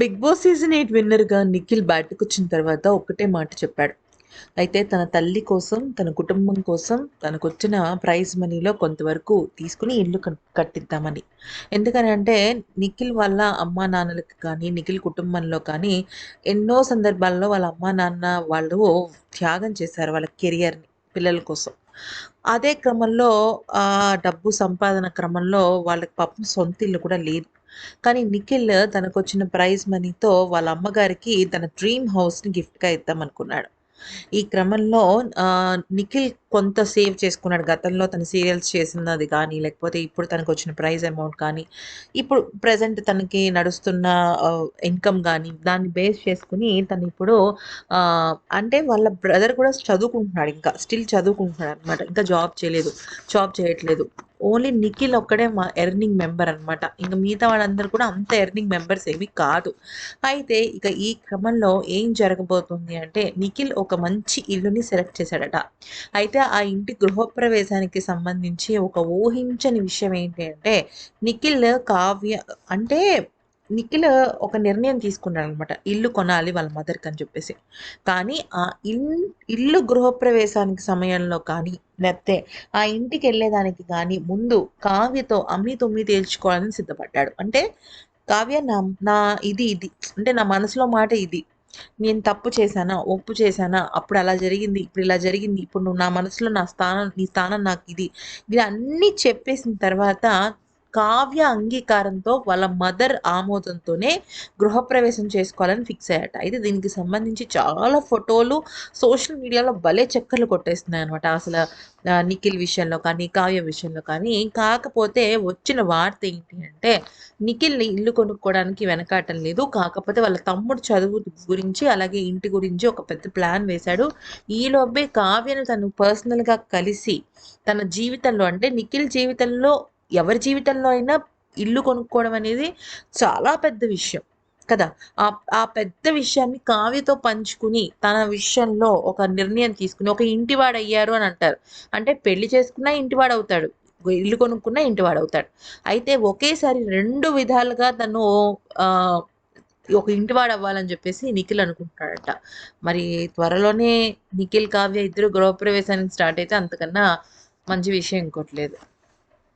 Big boss season eight విన్నర్గా నిఖిల్ బయటకు వచ్చిన తర్వాత ఒక్కటే మాట చెప్పాడు. అయితే తన తల్లి కోసం తన కుటుంబం కోసం తనకు వచ్చిన ప్రైజ్ మనీలో కొంతవరకు తీసుకుని ఇల్లు కట్టిద్దామని. ఎందుకని అంటే నిఖిల్ వాళ్ళ అమ్మా నాన్నలకు కానీ నిఖిల్ కుటుంబంలో కానీ ఎన్నో సందర్భాల్లో వాళ్ళ అమ్మా నాన్న వాళ్ళు త్యాగం చేశారు వాళ్ళ కెరియర్ని పిల్లల కోసం. అదే క్రమంలో ఆ డబ్బు సంపాదన క్రమంలో వాళ్ళకి పాపం సొంత ఇల్లు కూడా లేదు. కానీ నిఖిల్ తనకు వచ్చిన ప్రైజ్ మనీతో వాళ్ళ అమ్మగారికి తన డ్రీమ్ హౌస్ని గిఫ్ట్గా ఇద్దాం అనుకున్నాడు ఈ క్రమంలో నిఖిల్ కొంత సేవ్ చేసుకున్నాడు. గతంలో తన సీరియల్స్ చేసినది కానీ లేకపోతే ఇప్పుడు తనకు వచ్చిన ప్రైజ్ అమౌంట్ కానీ ఇప్పుడు ప్రజెంట్ తనకి నడుస్తున్న ఇన్కమ్ కానీ దాన్ని బేస్ చేసుకుని తను ఇప్పుడు అంటే వాళ్ళ బ్రదర్ కూడా చదువుకుంటున్నాడు ఇంకా. స్టిల్ చదువుకుంటున్నాడు అనమాట ఇంకా జాబ్ చేయలేదు. జాబ్ చేయట్లేదు. ఓన్లీ నిఖిల్ ఒక్కడే మా ఎర్నింగ్ మెంబర్ అనమాట ఇంకా మిగతా వాళ్ళందరూ కూడా అంత ఎర్నింగ్ మెంబర్స్ ఏవి కాదు. అయితే ఇక ఈ క్రమంలో ఏం జరగబోతుంది అంటే నిఖిల్ ఒక మంచి ఇల్లుని సెలెక్ట్ చేశాడట. అయితే ఆ ఇంటి గృహప్రవేశానికి సంబంధించి ఒక ఊహించని విషయం ఏంటి అంటే నిఖిల్ కావ్య అంటే నిఖిల్ ఒక నిర్ణయం తీసుకున్నాడు అనమాట ఇల్లు కొనాలి వాళ్ళ మదర్కి అని చెప్పేసి. కానీ ఆ ఇల్ ఇల్లు గృహప్రవేశానికి సమయంలో కానీ లేకపోతే ఆ ఇంటికి వెళ్ళేదానికి కానీ ముందు కావ్యతో అమ్మి తొమ్మి తేల్చుకోవాలని సిద్ధపడ్డాడు. అంటే కావ్య నా నా ఇది ఇది. అంటే నా మనసులో మాట ఇది. నేను తప్పు చేశానా? ఒప్పు చేశానా? అప్పుడు అలా జరిగింది ఇప్పుడు ఇలా జరిగింది. ఇప్పుడు నువ్వు నా మనసులో నా స్థానం నీ స్థానం నాకు ఇది. ఇలా అన్నీ చెప్పేసిన తర్వాత కావ్య అంగీకారంతో వాళ్ళ మదర్ ఆమోదంతోనే గృహప్రవేశం చేసుకోవాలని ఫిక్స్ అయ్యాట. అయితే దీనికి సంబంధించి చాలా ఫోటోలు సోషల్ మీడియాలో భలే చక్కర్లు కొట్టేస్తున్నాయి అనమాట అసలు నిఖిల్ విషయంలో కానీ కావ్య విషయంలో కానీ. కాకపోతే వచ్చిన వార్త ఏంటి అంటే నిఖిల్ని ఇల్లు కొనుక్కోవడానికి వెనకాటం లేదు. కాకపోతే వాళ్ళ తమ్ముడు చదువు గురించి అలాగే ఇంటి గురించి ఒక పెద్ద ప్లాన్ వేశాడు. ఈలోపే కావ్యను తను పర్సనల్గా కలిసి తన జీవితంలో అంటే నిఖిల్ జీవితంలో ఎవరి జీవితంలో అయినా ఇల్లు కొనుక్కోవడం అనేది చాలా పెద్ద విషయం కదా? ఆ ఆ పెద్ద విషయాన్ని కావ్యతో పంచుకుని తన విషయంలో ఒక నిర్ణయం తీసుకుని ఒక ఇంటివాడు అయ్యారు అని అంటారు. అంటే పెళ్ళి చేసుకున్నా ఇంటివాడు అవుతాడు ఇల్లు కొనుక్కున్నా ఇంటివాడు అవుతాడు అయితే ఒకేసారి రెండు విధాలుగా తను ఆ, ఒక ఇంటివాడు అవ్వాలని చెప్పేసి నిఖిల్ అనుకుంటున్నాడట మరి త్వరలోనే నిఖిల్ కావ్య ఇద్దరు గృహప్రవేశానికి స్టార్ట్ అయితే అంతకన్నా మంచి విషయం ఇంకోట్లేదు